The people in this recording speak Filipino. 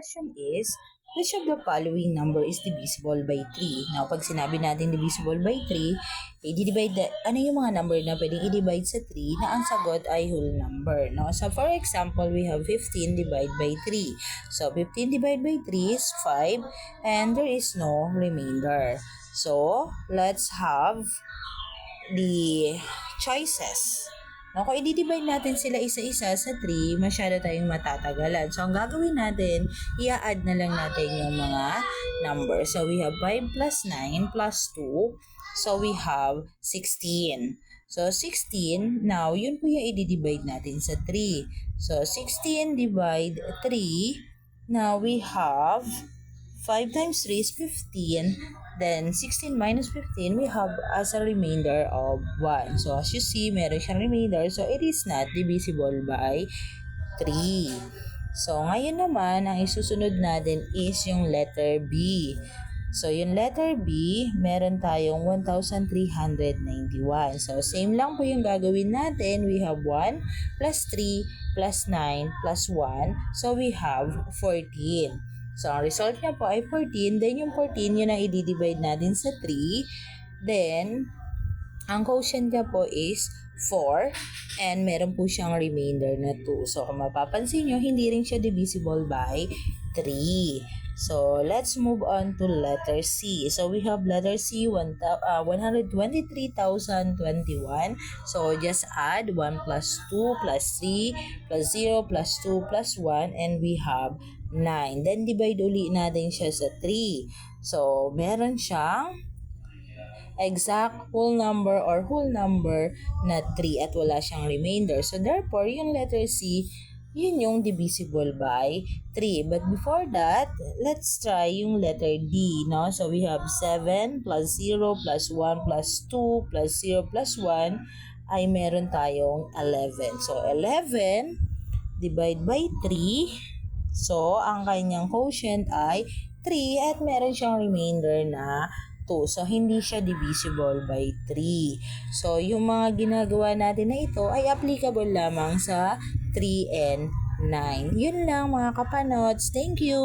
question is, which of the following number is divisible by 3? Now, pag sinabi natin divisible by 3, i-divide na, ano yung mga number na pwedeng i-divide sa 3 na ang sagot ay whole number. No? So, for example, we have 15 divided by 3. So, 15 divided by 3 is 5 and there is no remainder. So, let's have the choices. No, kung i-divide natin sila isa-isa sa 3, masyado tayong matatagalan. So, ang gagawin natin, i-add na lang natin yung mga numbers. So, we have 5 plus 9 plus 2. So, we have 16. So, 16, now, yun po yung i-divide natin sa 3. So, 16 divide 3. Now, we have 5 times 3 is 15. Then, 16 minus 15, we have as a remainder of 1. So, as you see, meron siyang remainder. So, it is not divisible by 3. So, ngayon naman, ang isusunod natin is yung letter B. So, yung letter B, meron tayong 1,391. So, same lang po yung gagawin natin. We have 1 plus 3 plus 9 plus 1. So, we have 14. So, ang result niya po ay 14. Then, yung 14, yun ang i-divide natin sa 3. Then, ang quotient niya po is 4 and meron po siyang remainder na 2. So, kung mapapansin nyo, hindi rin siya divisible by 3. So, let's move on to letter C. So, we have letter C, one thou- uh, 123,021. So, just add 1 plus 2 plus 3 plus 0 plus 2 plus 1 and we have 9. Then, divide uli natin siya sa 3. So, meron siyang exact whole number or whole number na 3 at wala siyang remainder. So, therefore, yung letter C, yun yung divisible by 3. But before that, let's try yung letter D, no? So, we have 7 plus 0 plus 1 plus 2 plus 0 plus 1 ay meron tayong 11. So, 11 divide by 3. So, ang kanyang quotient ay 3 at meron siyang remainder na 2. So, hindi siya divisible by 3. So, yung mga ginagawa natin na ito ay applicable lamang sa 3 and 9. Yun lang mga kapanods. Thank you!